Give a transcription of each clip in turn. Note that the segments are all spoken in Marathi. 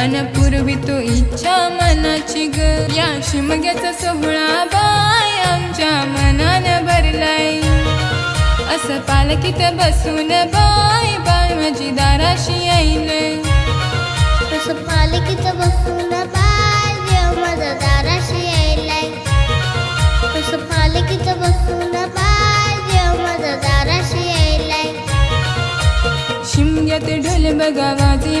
अन पूर्वी तो इच्छा मनाची ग. या शिमग्याचा सोहळा बाय आमच्या मनान भरलाय. असं पालखीत बसून बाय बाय माझी दाराशी यायलय. तसं पालखीत बसून बाय देव माझा दाराशी यायलाय. तसं पालखीत बसून बाय देव माझा दाराशी यायलाय. शिमग्यात ढोल बघा वाजे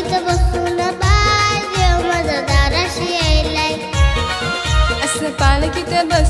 पालखीत बसून बाय देव माझा दाराशी यायलाय. असं पालखीत बस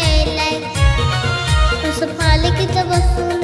मालिकेचं बसून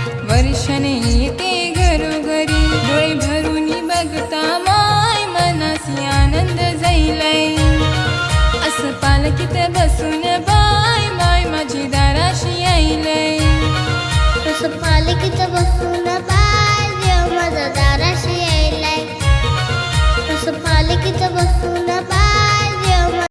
दर्शने येते घरोघरी. डोळे भरून बघता माय मनासी आनंद जाईलाय. असं पालकीत बसून